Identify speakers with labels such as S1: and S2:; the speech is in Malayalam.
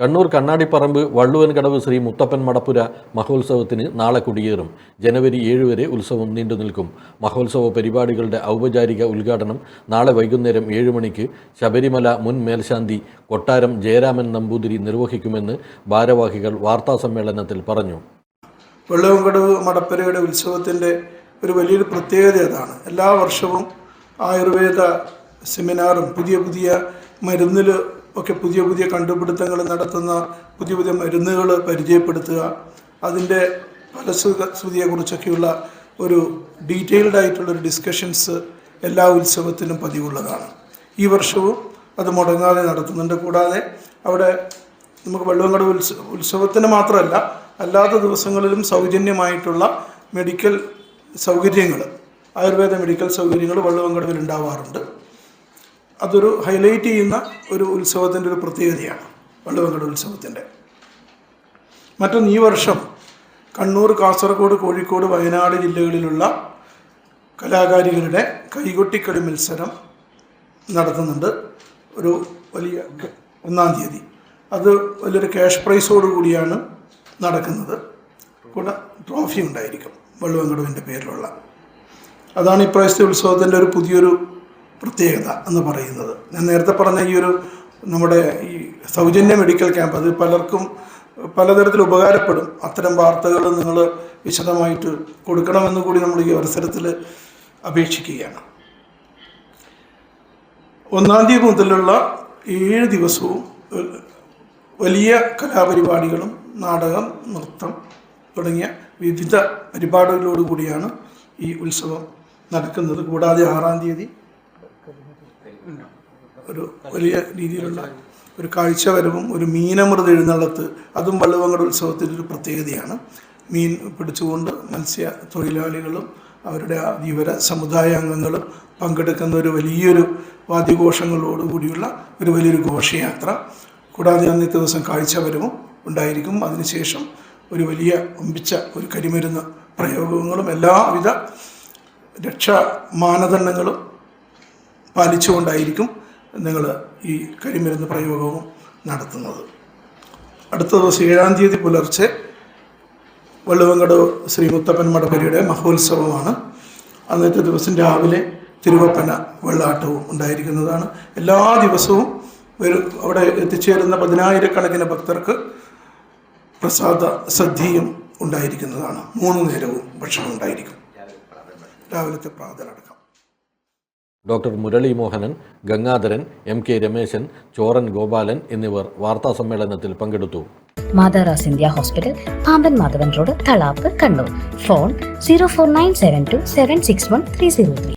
S1: കണ്ണൂർ കണ്ണാടിപ്പറമ്പ് വള്ളുവൻകടവ് ശ്രീ മുത്തപ്പൻ മടപ്പുര മഹോത്സവത്തിന് നാളെ കൊടിയേറും. ജനുവരി ഏഴ് വരെ ഉത്സവം നീണ്ടുനിൽക്കും മഹോത്സവ പരിപാടികളുടെ ഔപചാരിക ഉദ്ഘാടനം നാളെ വൈകുന്നേരം ഏഴ് മണിക്ക് ശബരിമല മുൻ മേൽശാന്തി കൊട്ടാരം ജയരാമൻ നമ്പൂതിരി നിർവഹിക്കുമെന്ന് ഭാരവാഹികൾ വാർത്താസമ്മേളനത്തിൽ പറഞ്ഞു.
S2: വള്ളുവൻകടവ് മടപ്പരയുടെ ഉത്സവത്തിന്റെ ഒരു വലിയൊരു പ്രത്യേകത അതാണ് എല്ലാ വർഷവും ആയുർവേദ സെമിനാറും പുതിയ പുതിയ മരുന്നിൽ ഒക്കെ പുതിയ പുതിയ കണ്ടുപിടുത്തങ്ങൾ നടത്തുന്ന പുതിയ പുതിയ മരുന്നുകൾ പരിചയപ്പെടുത്തുക. അതിന്റെ ഫലശ്രുതിയെക്കുറിച്ചൊക്കെയുള്ള ഒരു ഡീറ്റെയിൽഡ് ആയിട്ടുള്ളൊരു ഡിസ്കഷൻസ് എല്ലാ ഉത്സവത്തിലും പതിവുള്ളതാണ്. ഈ വർഷവും അത് മുടങ്ങാതെ നടത്തുന്നുണ്ട്. കൂടാതെ അവിടെ നമുക്ക് വെള്ളവങ്കട ഉത്സവ ഉത്സവത്തിന് മാത്രമല്ല അല്ലാത്ത ദിവസങ്ങളിലും സൗജന്യമായിട്ടുള്ള മെഡിക്കൽ സൗകര്യങ്ങൾ ആയുർവേദ മെഡിക്കൽ സൗകര്യങ്ങൾ വെള്ളവങ്കടവിൽ ഉണ്ടാവാറുണ്ട്. അതൊരു ഹൈലൈറ്റ് ചെയ്യുന്ന ഒരു ഉത്സവത്തിന്റെ ഒരു പ്രത്യേകതയാണ് വള്ളുവങ്കട ഉത്സവത്തിന്റെ. മറ്റൊന്ന് ഈ വർഷം കണ്ണൂർ കാസർഗോഡ് കോഴിക്കോട് വയനാട് ജില്ലകളിലുള്ള കലാകാരികളുടെ കൈകൊട്ടിക്കളി മത്സരം നടത്തുന്നുണ്ട്. ഒരു വലിയ ഒന്നാം തീയതി. അത് വലിയൊരു ക്യാഷ് പ്രൈസോടുകൂടിയാണ് നടക്കുന്നത്. കൂടെ ട്രോഫി ഉണ്ടായിരിക്കും. വള്ളുവങ്കടുവിന്റെ പേരിലുള്ള. അതാണ് ഇപ്രാവശ്യത്തെ ഉത്സവത്തിന്റെ ഒരു പുതിയൊരു പ്രത്യേകത എന്ന് പറയുന്നത്. ഞാൻ നേരത്തെ പറഞ്ഞ ഈ ഒരു നമ്മുടെ ഈ സൗജന്യ മെഡിക്കൽ ക്യാമ്പ് അത് പലർക്കും പലതരത്തിൽ ഉപകാരപ്പെടും. അത്തരം വാർത്തകൾ നിങ്ങൾ വിശദമായിട്ട് കൊടുക്കണമെന്ന് കൂടി നമ്മൾ ഈ അവസരത്തിൽ അപേക്ഷിക്കുകയാണ്. ഒന്നാം തീയതി മുതലുള്ള ഏഴ് ദിവസവും വലിയ കലാപരിപാടികളും നാടകം നൃത്തം തുടങ്ങിയ വിവിധ പരിപാടികളോടുകൂടിയാണ് ഈ ഉത്സവം നടക്കുന്നത്. കൂടാതെ ആറാം തീയതി ഒരു വലിയ രീതിയിലുള്ള ഒരു കാഴ്ചവരവും ഒരു മീനമൃത എഴുന്നള്ളത്ത് അതും വള്ളുവങ്കട ഉത്സവത്തിന്റെ ഒരു പ്രത്യേകതയാണ്. മീൻ പിടിച്ചുകൊണ്ട് മത്സ്യ തൊഴിലാളികളും അവരുടെ ധീവര സമുദായ അംഗങ്ങളും പങ്കെടുക്കുന്ന ഒരു വലിയൊരു വാദ്യഘോഷങ്ങളോടുകൂടിയുള്ള ഒരു വലിയൊരു ഘോഷയാത്ര. കൂടാതെ അന്നത്തെ ദിവസം കാഴ്ചവരവും ഉണ്ടായിരിക്കും. അതിനുശേഷം ഒരു വലിയ ഒമ്പിച്ച ഒരു കരിമരുന്ന് പ്രയോഗങ്ങളും എല്ലാവിധ രക്ഷാ മാനദണ്ഡങ്ങളും പാലിച്ചുകൊണ്ടായിരിക്കും നിങ്ങൾ ഈ കരിമരുന്ന് പ്രയോഗവും നടത്തുന്നത്. അടുത്ത ദിവസം ഏഴാം തീയതി പുലർച്ചെ വള്ളുവങ്കട് ശ്രീ മുത്തപ്പൻ മടപ്പരിയുടെ മഹോത്സവമാണ്. അന്നത്തെ ദിവസം രാവിലെ തിരുവപ്പന വെള്ളാട്ടവും ഉണ്ടായിരിക്കുന്നതാണ്. എല്ലാ ദിവസവും വരും അവിടെ എത്തിച്ചേരുന്ന പതിനായിരക്കണക്കിന് ഭക്തർക്ക് പ്രസാദ സദ്യയും ഉണ്ടായിരിക്കുന്നതാണ്. മൂന്ന് നേരവും ഭക്ഷണം ഉണ്ടായിരിക്കും. രാവിലത്തെ പ്രാതലടക്കം.
S1: Doctor Murali Mohanan Gangadharan M K Rameshan Choran Gopalan എന്നിവർ വാർത്താ സമ്മേളനത്തിൽ പങ്കെടുത്തു.
S3: മാതാറാസ് India hospital Pamban Madhavan road Thalap Kannur. Phone zero four nine seven two seven six one three zero three.